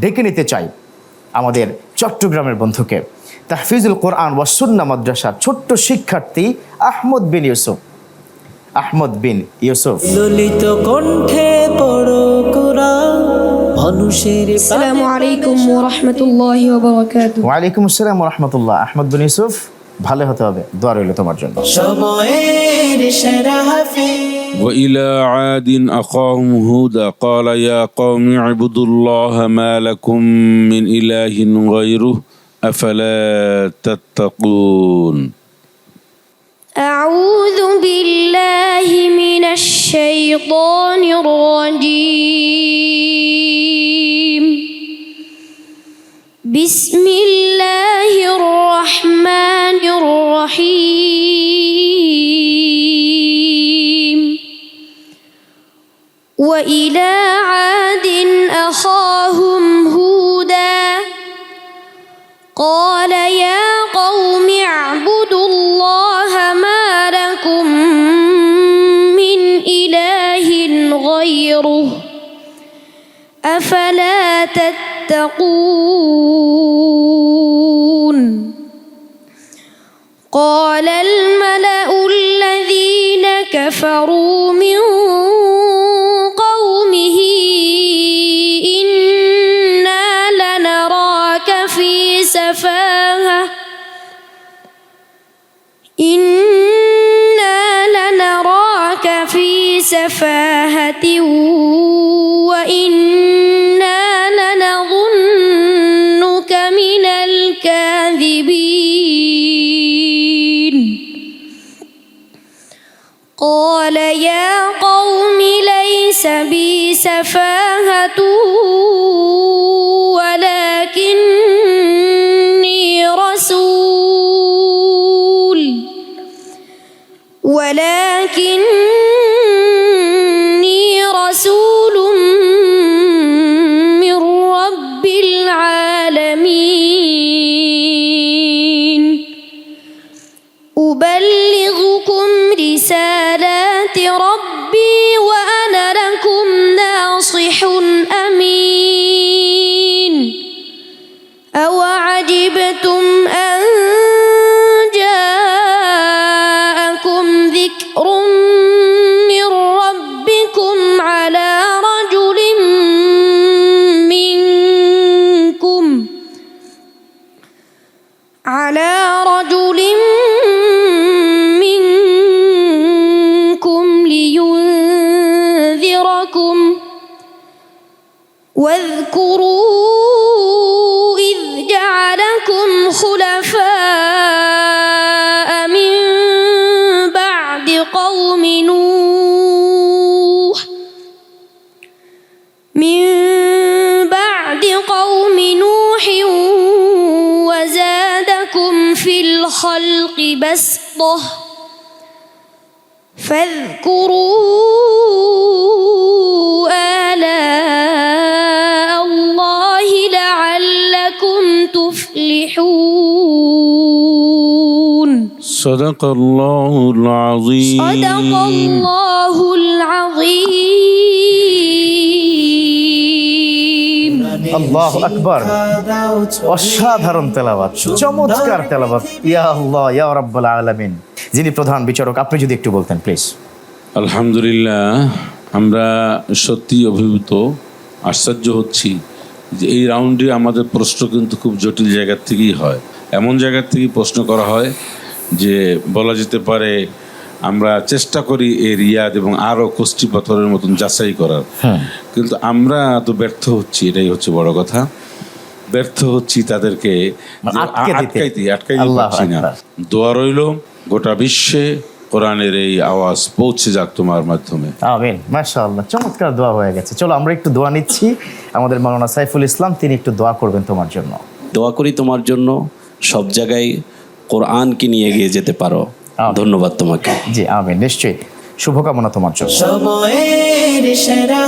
ডেকে নিতে চাই আমাদের চট্টগ্রামের বন্ধুকে। তাহফিজুল কোরআন ওয়াসুন্না মাদ্রাসার ছোট্ট শিক্ষার্থী আহমদ বিন ইউসুফ। আহমদ বিন ইউসুফ। ললিত কণ্ঠে পড়ো কোরআন মানুষের আসসালামু আলাইকুম ওয়া রাহমাতুল্লাহি ওয়া বারাকাতুহু। ওয়া আলাইকুম আসসালাম ওয়া রাহমাতুল্লাহ। আহমদ বিন ইউসুফ। ভালো হতে হবে দোয়া রইল তোমার জন্য সময়ের সেরা হাফিজ وإلى عاد أخاهم هودا قال يا قوم اعبدوا الله ما لكم من إله غيره أفلا تتقون أعوذ بالله من الشيطان الرجيم بسم وإلى عاد أخاهم هودا قال يا قوم اعبدوا الله ما لكم من إله غيره أفلا تتقون قال الملأ الذين كفروا من وإنا لنظنك من الكاذبين قال يا قوم ليس بي سفاهة ولكني أبلغكم رسالات ربي وأنا لكم ناصح أمين. أوعجبتم أن جاءكم ذكر من ربكم على رجل منكم. على رجل منكم لينذركم واذكروا إذ جعلكم خلفاء من بعد قوم نوح من بعد قوم نوح وزادكم في الخلق بسطة فاذكروا تفلحون صدق الله العظيم صدق الله العظيم আল্লাহ আকবার অসাধারণ তেলাওয়াত চমৎকার তেলাওয়াত ইয়া আল্লাহ ইয়া রাব্বুল আলামিন যিনি প্রধান বিচারক আপনি যদি একটু বলতেন প্লিজ আলহামদুলিল্লাহ আমরা সত্যি অভিভূত আশ্চর্য হচ্ছি যে এই রাউন্ডে আমাদের প্রশ্ন কিন্তু খুব জটিল জায়গার থেকেই হয়। এমন জায়গার থেকেই প্রশ্ন করা হয় যে বলা যেতে পারে আমরা চেষ্টা করি এই রিয়াদ এবং আরও কোষ্ঠী পাথরের মতন যাচাই করার। কিন্তু আমরা তো ব্যর্থ হচ্ছি এটাই হচ্ছে বড় কথা। ব্যর্থ হচ্ছি তাদেরকে। আটকাইতে আটকাইতে পারছি না। দোয়া রইল গোটা বিশ্বে কোরআনের এই আওয়াজ পৌঁছে যাক তোমার মাধ্যমে। আমিন মাশাআল্লাহ চমৎকার দোয়া হয়ে গেছে। চলো আমরা একটু দোয়া নিচ্ছি। আমাদের মাওলানা সাইফুল ইসলাম তিনি একটু দোয়া করবেন তোমার জন্য। দোয়া করি তোমার জন্য সব জায়গায় কোরআনকে নিয়ে গিয়ে যেতে পারো। ধন্যবাদ তোমাকে। জি আমিন নিশ্চয়ই। শুভকামনা তোমার জন্য।